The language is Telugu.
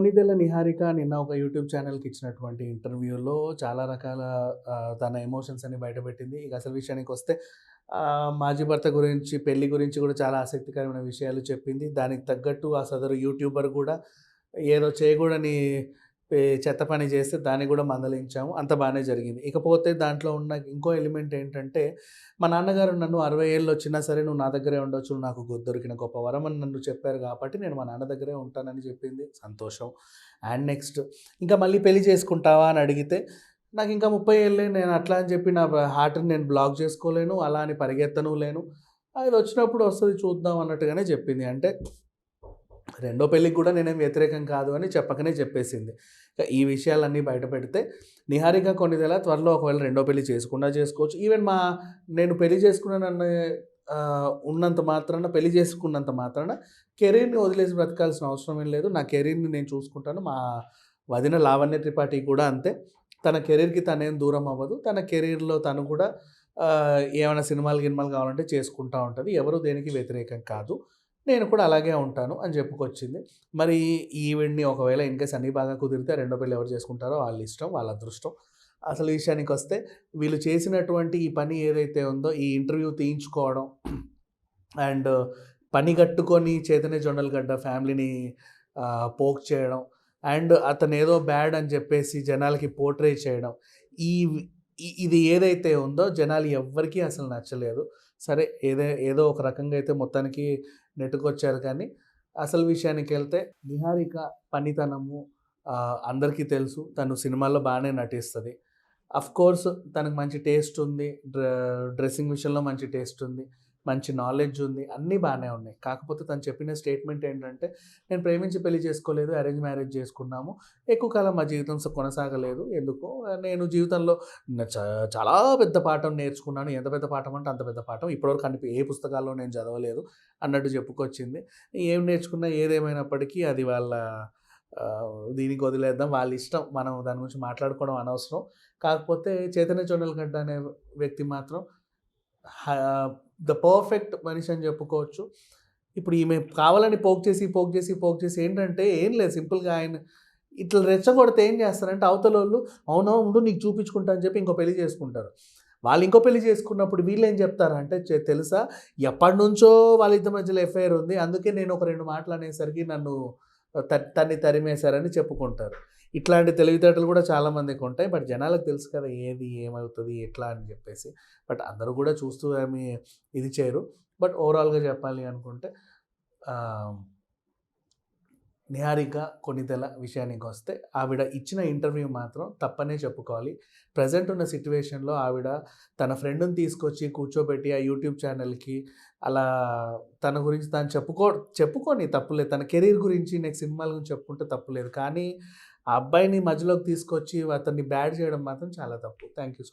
కొనిదెల నిహారిక నిన్న ఒక యూట్యూబ్ ఛానల్‌కి ఇచ్చినటువంటి ఇంటర్వ్యూలో చాలా రకాల తన ఎమోషన్స్ అన్ని బయటపెట్టింది. ఇక అసలు విషయానికి వస్తే మాజీ భర్త గురించి, పెళ్ళి గురించి కూడా చాలా ఆసక్తికరమైన విషయాలు చెప్పింది. దానికి తగ్గట్టు ఆ సదరు యూట్యూబర్ కూడా ఏదో చేయకూడని చెత్త పని చేస్తే దాన్ని కూడా మందలించాము. అంత బాగానే జరిగింది. ఇకపోతే దాంట్లో ఉన్న ఇంకో ఎలిమెంట్ ఏంటంటే, మా నాన్నగారు నన్ను అరవై ఏళ్ళు వచ్చినా సరే నువ్వు నా దగ్గరే ఉండొచ్చు. నాకు దొరికిన గొప్ప వరం అని నన్ను చెప్పారు కాబట్టి నేను మా నాన్న దగ్గరే ఉంటానని చెప్పింది. సంతోషం. అండ్ నెక్స్ట్ ఇంకా మళ్ళీ పెళ్ళి చేసుకుంటావా అని అడిగితే, నాకు ఇంకా 30 ఏళ్ళే నేను అట్లా అని చెప్పి నా హార్ట్‌ని నేను బ్లాక్ చేసుకోలేను. అలా అని పరిగెత్తను లేను. అది వచ్చినప్పుడు వస్తుంది చూద్దాం అన్నట్టుగానే చెప్పింది. అంటే రెండో పెళ్ళికి కూడా నేనేం వ్యతిరేకం కాదు అని చెప్పకనే చెప్పేసింది. ఈ విషయాలన్నీ బయటపెడితే నిహారిక కొణిదెల త్వరలో ఒకవేళ రెండో పెళ్ళి చేసుకున్నా చేసుకోవచ్చు. ఈవెన్ మా నేను పెళ్ళి చేసుకున్నానన్న ఉన్నంత మాత్రాన పెళ్ళి చేసుకున్నంత మాత్రాన కెరీర్‌ని వదిలేసి బ్రతకాల్సిన అవసరం ఏం లేదు. నా కెరీర్‌ని నేను చూసుకుంటాను. మా వదిన లావణ్య త్రిపాఠి కూడా అంతే. తన కెరీర్‌కి తనేం దూరం అవ్వదు. తన కెరీర్‌లో తను కూడా ఏమైనా సినిమాలు, గినిమాలు కావాలంటే చేసుకుంటూ ఉంటుంది ఎవరు దేనికి వ్యతిరేకం కాదు. నేను కూడా అలాగే ఉంటాను అని చెప్పుకొచ్చింది. మరి ఈవెంట్ని ఒకవేళ ఇన్‌కేస్ అన్నీ బాగా కుదిరితే రెండో పెళ్ళి ఎవరు చేసుకుంటారో వాళ్ళ ఇష్టం. వాళ్ళ అదృష్టం. అసలు విషయానికి వస్తే వీళ్ళు చేసినటువంటి ఈ పని ఏదైతే ఉందో ఈ ఇంటర్వ్యూ తీయించుకోవడం అండ్ పని కట్టుకొని చేతనే జొండలగడ్డ ఫ్యామిలీని పోక్ చేయడం అండ్ అతను ఏదో బ్యాడ్ అని చెప్పేసి జనాలకి పోర్ట్రే చేయడం. ఈ ఇది ఏదైతే ఉందో జనాలు ఎవ్వరికీ అసలు నచ్చలేదు. సరే ఏదే ఏదో ఒక రకంగా అయితే మొత్తానికి నెట్టుకొచ్చారు కానీ, అసలు విషయానికి వెళ్తే నిహారిక పనితనము అందరికీ తెలుసు. తను సినిమాల్లో బాగానే నటిస్తుంది అఫ్ అఫ్‌కోర్స్ తనకు మంచి టేస్ట్ ఉంది. డ్ర డ్రెస్సింగ్ విషయంలో మంచి టేస్ట్ ఉంది. మంచి నాలెడ్జ్ ఉంది. అన్నీ బాగానే ఉన్నాయి. కాకపోతే తను చెప్పిన స్టేట్మెంట్ ఏంటంటే, నేను ప్రేమించి పెళ్ళి చేసుకోలేదు. అరేంజ్ మ్యారేజ్ చేసుకున్నాము. ఎక్కువ కాలం మా జీవితం కొనసాగలేదు. ఎందుకో నేను జీవితంలో చ చాలా పెద్ద పాఠం నేర్చుకున్నాను. ఎంత పెద్ద పాఠం అంటే అంత పెద్ద పాఠం. ఇప్పటివరకు అనిపి ఏ పుస్తకాల్లో నేను చదవలేదు అన్నట్టు చెప్పుకొచ్చింది. ఏం నేర్చుకున్నా ఏదేమైనప్పటికీ అది వాళ్ళ దీనికి వదిలేద్దాం. వాళ్ళ ఇష్టం. మనం దాని గురించి మాట్లాడుకోవడం అనవసరం. కాకపోతే చైతన్య జొన్నలగడ్డ అనే వ్యక్తి మాత్రం ద పర్ఫెక్ట్ మనిషి అని చెప్పుకోవచ్చు. ఇప్పుడు ఈమె కావాలని పోక్ చేసి, పోక్ చేసి, పోక్ చేసి ఏంటంటే ఏం లేదు సింపుల్‌గా ఆయన ఇట్లా రెచ్చగొడితే ఏం చేస్తారంటే అవతలోళ్ళు అవునా ఉండు నీకు చూపించుకుంటా అని చెప్పి ఇంకో పెళ్ళి చేసుకుంటారు. వాళ్ళు ఇంకో పెళ్ళి చేసుకున్నప్పుడు వీళ్ళు ఏం చెప్తారంటే తెలుసా తెలుసా ఎప్పటినుంచో వాళ్ళిద్దరి మధ్యలో ఎఫ్ఐఆర్ ఉంది. అందుకే నేను ఒక రెండు మాటలు అనేసరికి నన్ను త తన్ని తరిమేశారని చెప్పుకుంటారు. ఇట్లాంటి తెలివితేటలు కూడా చాలామందికి ఉంటాయి. బట్ జనాలకు తెలుసు కదా ఏది ఏమవుతుంది ఎట్లా అని చెప్పేసి. బట్ అందరూ కూడా చూస్తూ ఏమి ఇది చేయరు. బట్ ఓవరాల్‌గా చెప్పాలి అనుకుంటే నిహారిక నిహారిక విషయానికి వస్తే ఆవిడ ఇచ్చిన ఇంటర్వ్యూ మాత్రం తప్పనే చెప్పుకోవాలి. ప్రజెంట్ ఉన్న సిట్యువేషన్లో ఆవిడ తన ఫ్రెండ్‌ని తీసుకొచ్చి కూర్చోబెట్టి ఆ యూట్యూబ్ ఛానల్‌కి అలా తన గురించి తాను చెప్పుకో చెప్పుకోని తప్పులేదు. తన కెరీర్ గురించి నెక్స్ట్ సినిమాల గురించి చెప్పుకుంటే తప్పులేదు. కానీ ఆ అబ్బాయిని మధ్యలోకి తీసుకొచ్చి అతన్ని బ్యాడ్ చేయడం మాత్రం చాలా తప్పు. Thank you so